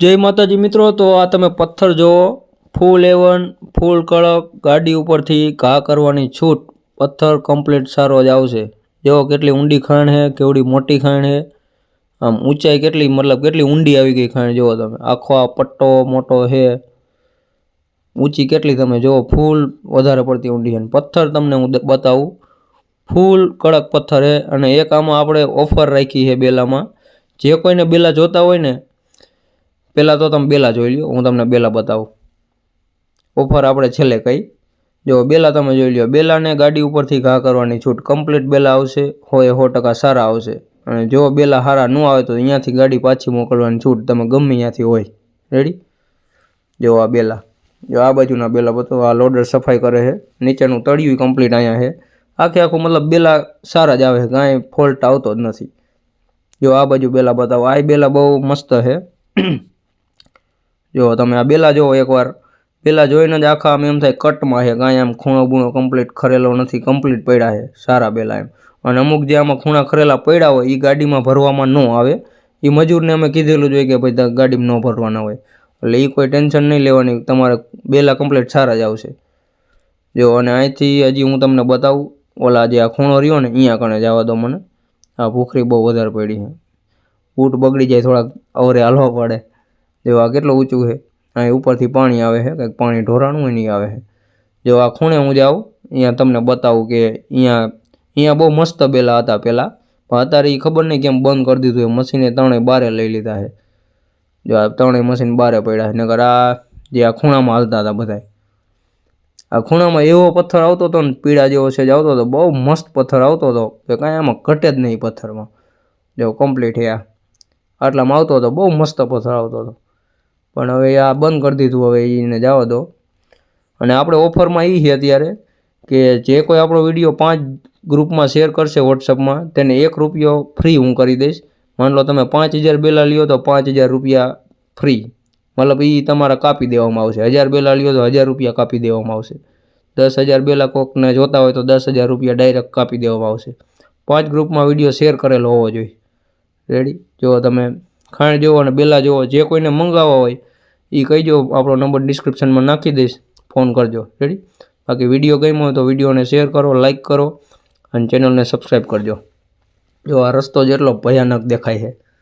જય માતાજી મિત્રો, તો આ તમે પથ્થર જુઓ. ફૂલ એવન, ફૂલ કડક, ગાડી ઉપરથી ઘા કરવાની છૂટ. પથ્થર કમ્પ્લીટ સારો જ આવશે. જેવો કેટલી ઊંડી ખાણ છે, કેવડી મોટી ખાણ છે. આમ ઊંચાઈ કેટલી, મતલબ કેટલી ઊંડી આવી ગઈ ખાણ જુઓ તમે. આખો આ પટ્ટો મોટો છે. ઊંચી કેટલી તમે જુઓ, ફૂલ વધારે પડતી ઊંડી છે. પથ્થર તમને હું બતાવું. ફૂલ કડક પથ્થર છે અને એક આમાં આપણે ઓફર રાખી છે બેલામાં. જે કોઈને બેલા જોતા હોય ને પહેલાં તો તમે બેલા જોઈ લ્યો, હું તમને બેલા બતાવું. ઓફર આપણે છેલ્લે કહી જો બેલા તમે જોઈ લ્યો, બેલાને ગાડી ઉપરથી ઘા કરવાની છૂટ. કમ્પ્લીટ બેલા આવશે, હોય સો ટકા સારા આવશે. અને જો બેલા સારા ન આવે તો અહીંયાથી ગાડી પાછી મોકલવાની છૂટ તમે ગમે ત્યાંથી હોય. રેડી જો આ બેલા. જો આ બાજુના બેલા બતાવો, આ લોડર સફાઈ કરે છે. નીચેનું તળિયું કમ્પ્લીટ અહીંયા છે. આખે આખું મતલબ બેલા સારા જ આવે છે, કાંઈ ફોલ્ટ આવતો જ નથી. જો આ બાજુ બેલા બતાવો, આ બેલા બહુ મસ્ત છે. જો તમે આ બેલા જોવો એકવાર, બેલા જોઈને જ આખા આમ એમ થાય કટમાં છે કાંઈ આમ ખૂણો બૂણો કમ્પ્લીટ ખરેલો નથી કમ્પ્લીટ પડ્યા છે, સારા બેલા એમ. અને અમુક જે આમાં ખૂણા ખરેલા પડ્યા હોય એ ગાડીમાં ભરવામાં ન આવે. એ મજૂરને અમે કીધેલું જ હોય કે ભાઈ ગાડીમાં ન ભરવાના હોય. એટલે એ કોઈ ટેન્શન નહીં લેવાની, તમારે બેલા કમ્પ્લીટ સારા જ આવશે. જો અને અહીંથી હજી હું તમને બતાવું, ઓલા જે આ ખૂણો રહ્યો ને અહીંયા કણે જવા દો મને. આ ભૂખરી બહુ વધારે પડી છે. બૂટ બગડી જાય, થોડાક અવરે હાલવા પડે. જો આ કેટલું ઊંચું છે? અહીં ઉપરથી પાણી આવે છે, કંઈક પાણી ઢોરાણું નહીં આવે છે. જો આ ખૂણે હું જાઉં, અહીંયા તમને બતાવું કે અહીંયા અહીંયા બહુ મસ્ત બેલા હતા પહેલાં પણ અત્યારે એ ખબર નહીં કેમ બંધ કરી દીધું એ મશીને ત્રણેય બારે લઈ લીધા છે. જો આ ત્રણેય મશીન બારે પડ્યા છે નગર આ જે આ ખૂણામાં હાલતા હતા બધા આ ખૂણામાં એવો પથ્થર આવતો હતો ને, પીળા જેવો છે, જ આવતો હતો, બહુ મસ્ત પથ્થર આવતો હતો. કે કાંઈ આમાં ઘટે જ નહીં પથ્થરમાં. જો કમ્પ્લીટ થયા આટલામાં આવતો હતો, બહુ મસ્ત પથ્થર આવતો હતો. પણ હવે આ બંધ કરી દીધું, હવે એને જવા દો. અને આપણે ઓફરમાં એ છે અત્યારે કે જે કોઈ આપણો વીડિયો પાંચ ગ્રુપમાં શેર કરશે વોટ્સઅપમાં, તેને એક રૂપિયો ફ્રી હું કરી દઈશ. માન લો તમે પાંચ હજાર બેલા લ્યો તો પાંચ હજાર રૂપિયા ફ્રી. મતલબ એ તમારા કાપી દેવામાં આવશે. હજાર બેલા લ્યો તો હજાર રૂપિયા કાપી દેવામાં આવશે. દસ હજાર બેલા કોકને જોતા હોય તો દસ હજાર રૂપિયા ડાયરેક્ટ કાપી દેવામાં આવશે. પાંચ ગ્રુપમાં વીડિયો શેર કરેલો હોવો જોઈએ. રેડી જો તમે ખાણ જોવો અને બેલા જોવો, જે કોઈને મંગાવવા હોય એ કહીજો, આપણો નંબર ડિસ્ક્રિપ્શનમાં નાખી દઈશ. ફોન કરજો. રેડી બાકી વીડિયો ગમ્યો હોય તો વિડીયોને શેર કરો લાઇક કરો અને ચેનલને સબસ્ક્રાઈબ કરજો. જો આ રસ્તો જેટલો ભયાનક દેખાય છે.